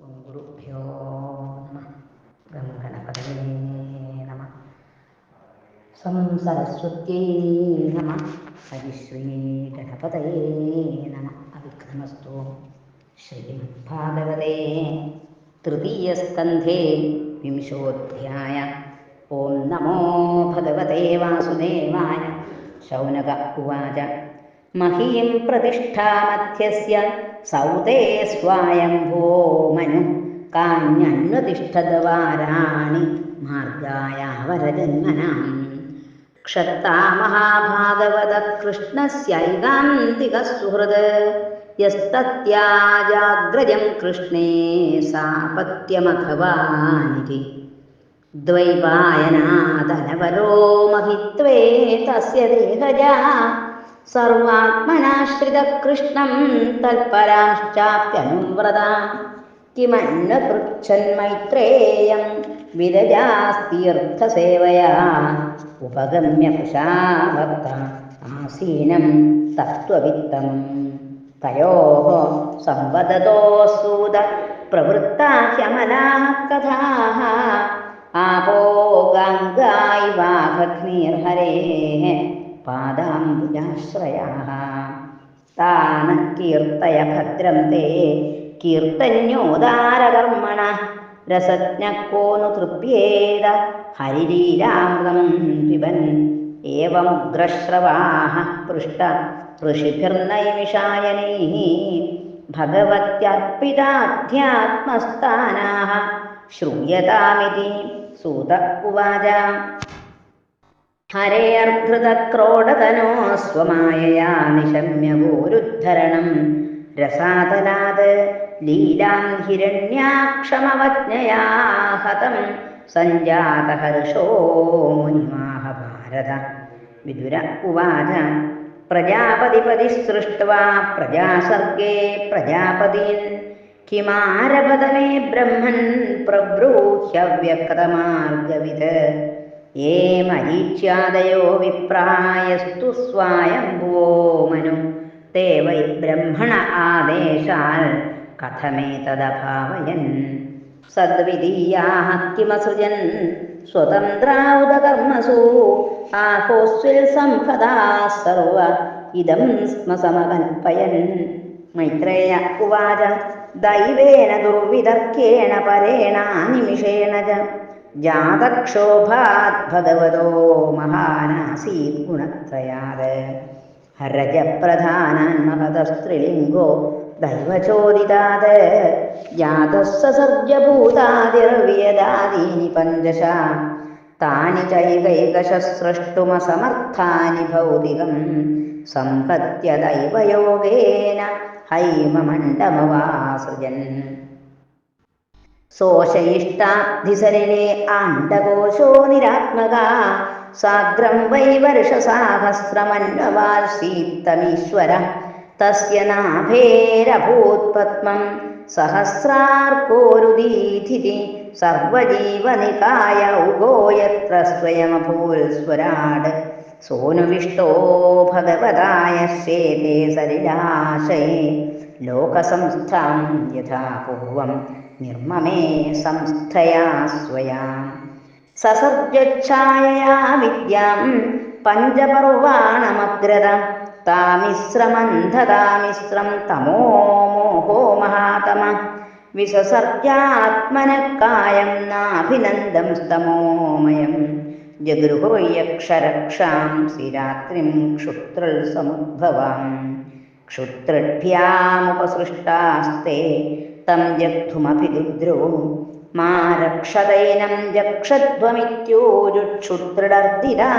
ഗുരുഭ്യോ നമ. ഗംഗണപതയേ നമ. സംസരസ്വത്യേ നമ. ഹരിശ്രീ ഗണപതയേ നമ. അവിഘ്നമസ്തു ശ്രീമദ്ഭാഗവതേ തൃതീയസ്കന്ധേ വിംശോധ്യായ. ഓം നമോ ഭഗവതേ വാസുദേവായ. ശൗനക ഉവാച. മഹീം പ്രതിഷ്ഠാമധ്യസ്യ. സൗതേ സ്വായംഭോ മനു. കാന്യന്വതിഷ്ഠദ്വാരാണി മാർഗായാവരജന്മനാം. ക്ഷത്താ മഹാഭാഗവത കൃഷ്ണസ്യൈകാന്തികസുഹൃത്. യസ്തത്യാജാഗ്രജം കൃഷ്ണേ സാപത്യമഘവാനിധി ദ്വൈപായനാദനവരോ മഹിത്വേ തസ്യ ദേഹജാ. സർവാത്മനാശ്രിതകൃഷ്ണം തൽപരാംശ്ചാപ്യനുവ്രതാം കിമന്ന പൃച്ഛന്മൈത്രേയം വിരജാസ്തീർത്ഥസേവയാ. ഉപഗമ്യ കുശാഭക്ത ആസീനം തത്വവിത്തം തയോ സംവദതോസൂത പ്രവൃത്താ ശമലാ കഥാ ആപോ ഗംഗായി വാഗ്നീർഹരേ പാദാംബുജാശ്രയാ താന കീർത്തയ ഭദ്രം തേ കീർത്തന്യോദാരകർമ്മണ. രസജ്ഞക്കോന്നു തൃപ്യേത. ഹരിരീരാമൃതം പിബൻ. ഏവമുഗ്രശ്രവാഹ പൃഷ്ട. ഋഷിഭിർനൈമിഷായനൈ. ഭഗവത്യർപ്പിതാധ്യാത്മസ്ഥാനാ ശ്രൂയതാമിതി സൂത ഉവാച. ഹരേർധൃതക്രോടകനോസ്വമായ നിശമ്യഗോരുദ്ധരണം രസാതനാത് ലീലാം ഹിരണ്യാക്ഷമവജ്ഞയാ ഹതം സഞ്ജാത ഹർഷോ മുനിമാഹ ഭാരത വിദുര ഉവാച പ്രജാപതിപതി സൃഷ്ട്വാ പ്രജാസർഗേ പ്രജാപതീൻ. കിമാരപദമേ ബ്രഹ്മൻ പ്രബ്രൂഹ്യ വ്യക്തമാർഗവിത് യേ മരീച്യാദയോ വിപ്രായസ്തു സ്വായംഭുവോ മനു തേ വൈ ബ്രഹ്മണ ആദേശാൽ കഥമേതദഭാവയൻ സദ്വിതീയാഹത്യമസൃജൻ സ്വതന്ത്രാവുതകർമ്മസു ആഹോസ്വിൽ സംഹദാ സർവ ഇതം സ്മ സമകൽപ്പയൻ മൈത്രേയ ഉവാച ദൈവേന ദുർവിതർക്കേണ പരേണ നിമിഷേണ ജാതക്ഷോഭാത് ഭഗവതോ മഹാനാസീത് ഗുണത്രയാത്. ഹരജപ്രധാനാൻ മഹതസ്ത്രിലിംഗോ ദൈവചോദിതാത്. ജാതസ്സർജഭൂതാതിർവ്യദാദീനി പഞ്ചശ. താനി ചൈകൈകശസ്രഷ്ടുമസമർത്ഥാനി ഭൗതികം. സംഹത്യ ദൈവയോഗേന ഹൈമമണ്ഡമവാസൃജൻ. ശോഷയിഷ്ടാധിസരനെ അണ്ഡകോശോ നിരാത്മക സാഗ്രം വൈ വർഷസാഹസ്രമന്വവാർഷീത്തമീശ്വര തസ്യ നാഭേരഭൂത്പത്മം സഹസ്രാർക്കോരുദീധിതി സർവജീവനികായ ഉഗോയത്ര സ്വയമഭൂൽസ്വരാട് സോനുവിഷ്ടോ ഭഗവതായ ശ്വേതേ സരിലാശയേ ലോകസംസ്ഥാം യഥാപൂർവം लोकसंस्थां यथा पूर्वं निर्ममे संस्थया स्वया ससर्जच्छायया विद्यां पञ्चपर्वाणमग्रद तामिश्रमन्धतामिश्रं तमो मोहो महातम विससर्जात्मनः कायं नाभिनन्दं स्तमोमयं जगृहुर्यक्षरक्षांसि रात्रिं क्षुत्रसमुद्भवाम् क्षुत्रभ्यामुपसृष्टास्ते തം ജഗ്ധുമഭി രുദ്രവും മാ രക്ഷതൈനം ജക്ഷധ്വമിത്യോരുക്ഷുത്രിടർത്തിരാ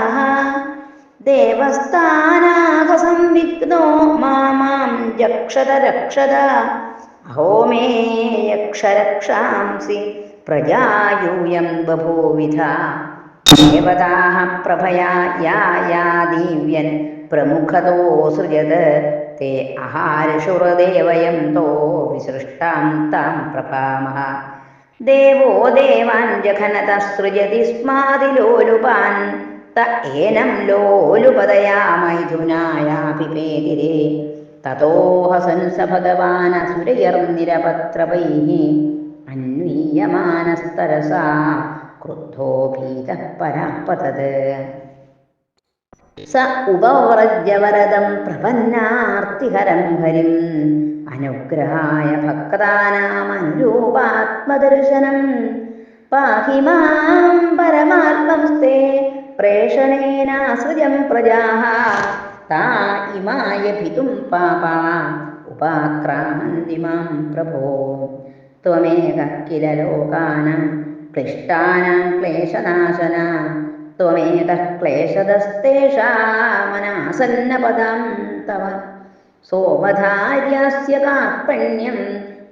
ദേവസ്ഥാനാകസംവിഘ്നോ മാം ജക്ഷത രക്ഷത അഹോ മേ യക്ഷരക്ഷാംസി പ്രജായൂയം ബഭൂവിധ. ദേവതാ പ്രഭയാ യാ ദീവ്യൻ പ്രമുഖതോ പ്രമുഖതോസൃജത് തേ അഹാരശുരദേവയം തോ വിസൃഷ്ടാം താം പ്രഭാമഹ ദേവോ ദേവാൻ ജഘനതസൃജതി സ്മാതിലോലുപാൻ. ത ഏനം ലോലുപതയാ മൈഥുനായാപിപേതിരേ തതോഹ സൻസ ഭഗവാനസുരയർനിരപത്രപൈः അന്വീയമാനസ്തരസാ ക്രുദ്ധോ ഭീതഃ പരാപതത് സ ഉപവ്രജവരദം പ്രപന്നാർത്തിഹരം ഹരിം. അനുഗ്രഹായ ഭക്താനാമനുരൂപാത്മദർശനം പാഹി മാം പരമാത്മംസ്തേ പ്രേഷണേനാസൃജം പ്രജാ താ ഇമായ ഭിതും പാപാ ഉപാക്രാമന്തി മാം പ്രഭോ. കില ലോകാനാം ക്ലിഷ്ടാനാം ക്ലേശനാശന ത്വമേക ക്ലേശതസ്തേഷാമനാസന്നപദം തവ. സോമധാര്യസ്യ കാർപ്പണ്യം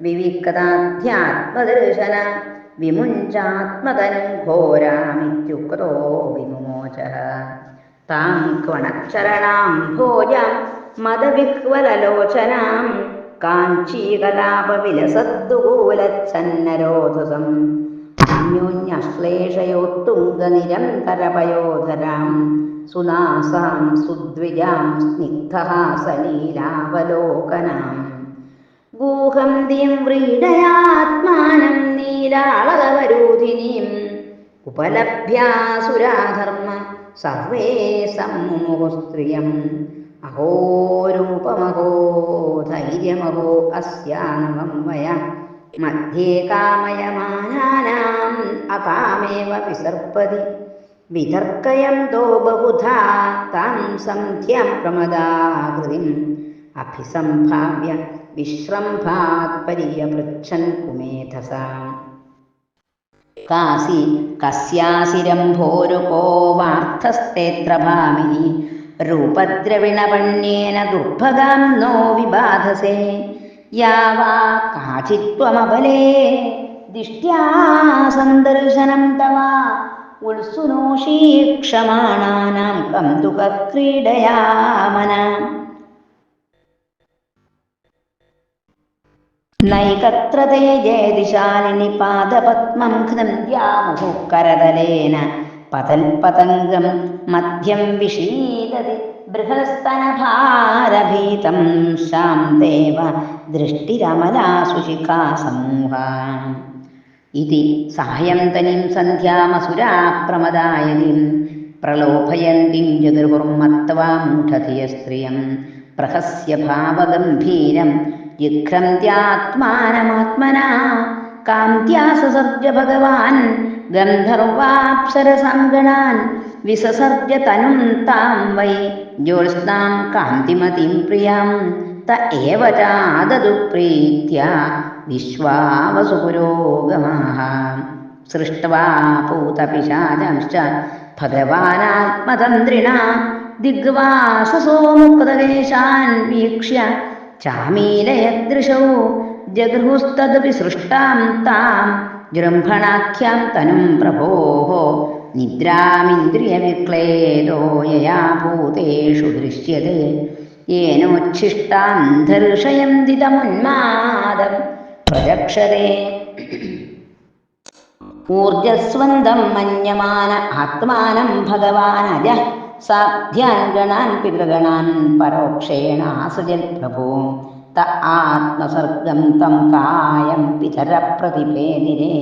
വിവിക്താധ്യാത്മദർശന വിമുഞ്ചാത്മതനും ഘോരാമിത്യുക്തോ വിമുമോച താം ക്വണക്ഷരണാം ഭോജാം മദവിഹ്വലലോചനാം കാഞ്ചീകലാപവിലസദ്ദുകൂലച്ഛന്നരോധസം അന്യോന്യശ്ലേഷയോത്തുംഗനിരന്തരപയോധരാം സുനാസാം സുദ്വിജാം സ്നിഗ്ധഹാസലീലാവലോകനാം. ഗൂഹം ദീം വ്രീഡയാത്മാനം നീലാളകവരൂധിനീം. ഉപലഭ്യാസുരാധർമ്മ സർവേ സമ്മുമുഹുസ്ത്രിയം. അഹോ രൂപമഹോ ധൈര്യമഹോ അസ്യാനവം വയ. മധ്യേ കാമയമാനാനാം അകാമേവ വിസർപ്പതി. വിതർക്കയന്തോ ബഹുധാ താം സന്ധ്യം പ്രമദാകൃതിം അഭിസംഭാവ്യ വിശ്രംഭാത് പര്യപൃച്ഛൻ കുമേധസ. കാസി കസ്യാസിരംഭോരുകോ വാർത്ഥസ്തേത്ര ഭാമിനി രൂപദ്രവിണപണ്യേന ദുർഭഗാം നോ വിബാധസേ. യാവാ കാചിത്വമബലേ ദിഷ്ട്യാ സന്ദർശനം തവ. ഉത്സുനോഷീക്ഷമാണാനാം കന്തുക ക്രീഡയാമനാം നൈകത്ര തേ ജയതിശാലിനി പാദപത്മം ഘ്നന്ദ്യാമുഹുക്കരതലേന പതൽപതംഗം മധ്യം വിഷീദതി ബൃഹസ്തനഭാരഭീതം ശാന്തേവ ദൃഷ്ടിരമലാസുശിഖാ സമൂഹ ഇതി സായന്തനിം സന്ധ്യാമസുരാപ്രമദായനിം. പ്രലോഭയന്തിം ജഗുർമത്വാ മൂഢധിയ സ്ത്രിയം പ്രഹസ്യ ഭാവഗംഭീരം. ജിഘ്രന്ത്യാത്മാനമാത്മനാ കാന്ത്യാസസർജ ഭഗവാൻ ഗന്ധർവാപ്സരസംഗണാൻ. വിസസർജ തനും താം വൈ. ജ്യോത്സ്നാം കാന്തിമതിം പ്രിയാം. ത ഏവ ചാദതു പ്രീത്യ വിശ്വാവസു പുരോഗമാः സൃഷ്ട്വാ പൂതപിശാചംശ്ച ഭഗവാനാത്മതന്ത്രിണ ദിഗ്വാസസോ മുക്തദേശാൻ വീക്ഷ്യ ചാമീലയദൃശൗ ജഗൃഹുസ്തദപി സൃഷ്ടാം താം ജൃംഭണാഖ്യാം തനും പ്രഭോः भूतेषु യയാ ഭൂതേഷു ദൃശ്യത്തെ യേനോച്ഛിഷ്ടാം ദർശയന്തി തമുന്മാദം പ്രചക്ഷതേ ഊർജസ്വന്തം മന്യമാന ആത്മാനം ഭഗവാനജ സാധ്യാൻ ഗണാൻ പിതൃഗണാൻ പരോക്ഷേണ ആസൃജൽ പ്രഭോ ത ആത്മസർഗം തം കായം പിതര പ്രതിഭേദിരേ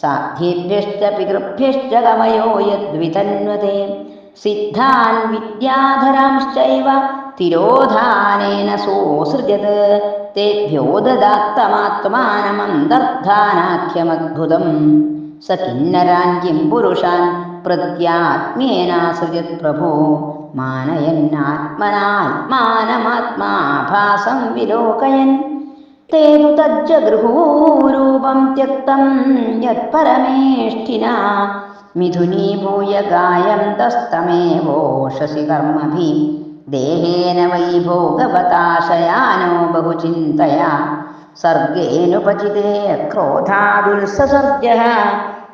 സാധ്യേഭ്യശ്ച പിതൃഭ്യശ്ച കമയോ യദ്വിതന്വതേ സിദ്ധാൻ വിദ്യാധരാംശ്ചൈവ തിരോധാനേന സോസൃജത്. തേഭ്യോ ദദാത്തമാത്മാനമന്തർധാനാഖ്യമദ്ഭുതം സ കിന്നരാഞ്ജിം പുരുഷാൻ പ്രത്യാത്മ്യേനാസൃജത് പ്രഭോ. മാനയന്നാത്മനാത്മാനമാത്മാഭാസം വിലോകയൻ. തേതു തജ്ജഗൃഹൂരൂപം ത്യക്തം യത്പരമേഷ്ഠിന മിഥുനീഭൂയ ഗായന്തസ്തമേവോഷസി കർമ്മഭി. ദേഹേന വൈ ഭോഗവതാശയാനോ ബഹുചിന്തയാ. സർഗേനുപചിതേ ക്രോധാദുൽസസർജ.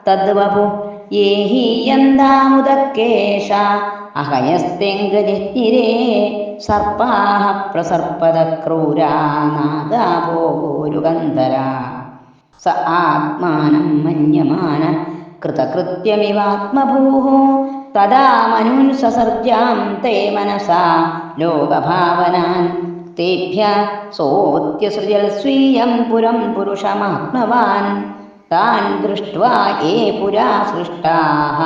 തദ്വപു യേ ഹി യന്താമുദക്കേശ അഹയസ്തെങ്കജിജ്ഞിരേ സർപ്പാഹ പ്രസർപ്പത ക്രൂരാ നാഗാഭോരുഗന്ധരാ സ ആത്മാനം മന്യമാന കൃതകൃത്യമിവാത്മഭൂः തദാ മനൂൻ സസർജാം തേ മനസാ ലോകഭാവനാൻ. തേഭ്യ സോത്യസൃജൽ സ്വീയം പുരം പുരുഷമാത്മവാൻ. താൻ ദൃഷ്ട്വാ ഏ പുരാ സൃഷ്ടാഹ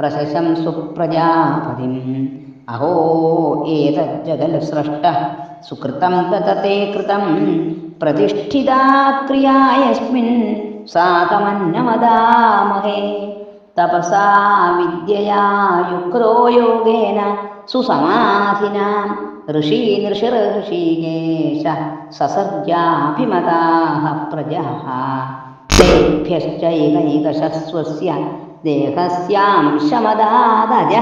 പ്രശശം പ്രജാപതിം അഹോ ഏതജ്ജഗൽ സൃഷ്ട സുകൃതം തതത്തെ കൃതം പ്രതിഷ്ഠിതാ ക്രിയായസ്മിൻ സാതമന്നമദാമഹേ തപസാ വിദ്യയാ യുക്തോ യോഗേന സുസമാധിന. ഋഷീ നൃഷിർഋഷീകേശ സസർജാഭിമതാः പ്രജാः തേഭ്യശ്ചൈകൈകശസ്വസ്യ ദേഹസ്യാംശമദാദജ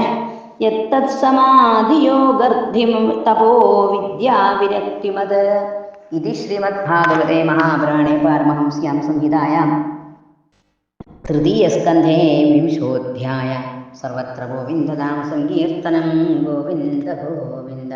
യത്തത്സമാധിയോഗർദ്ധിം തപോ വിദ്യാവിരക്തിമത് ഇതി ശ്രീമദ്ഭാഗവതേ മഹാപുരാണേ പാരമഹംസ്യാം സംഹിതായാം. തൃതീയസ്കന്ധേ വിംശോധ്യായ. സർവത്ര ഗോവിന്ദനാമ സങ്കീർത്തനം ഗോവിന്ദ ഗോവിന്ദ.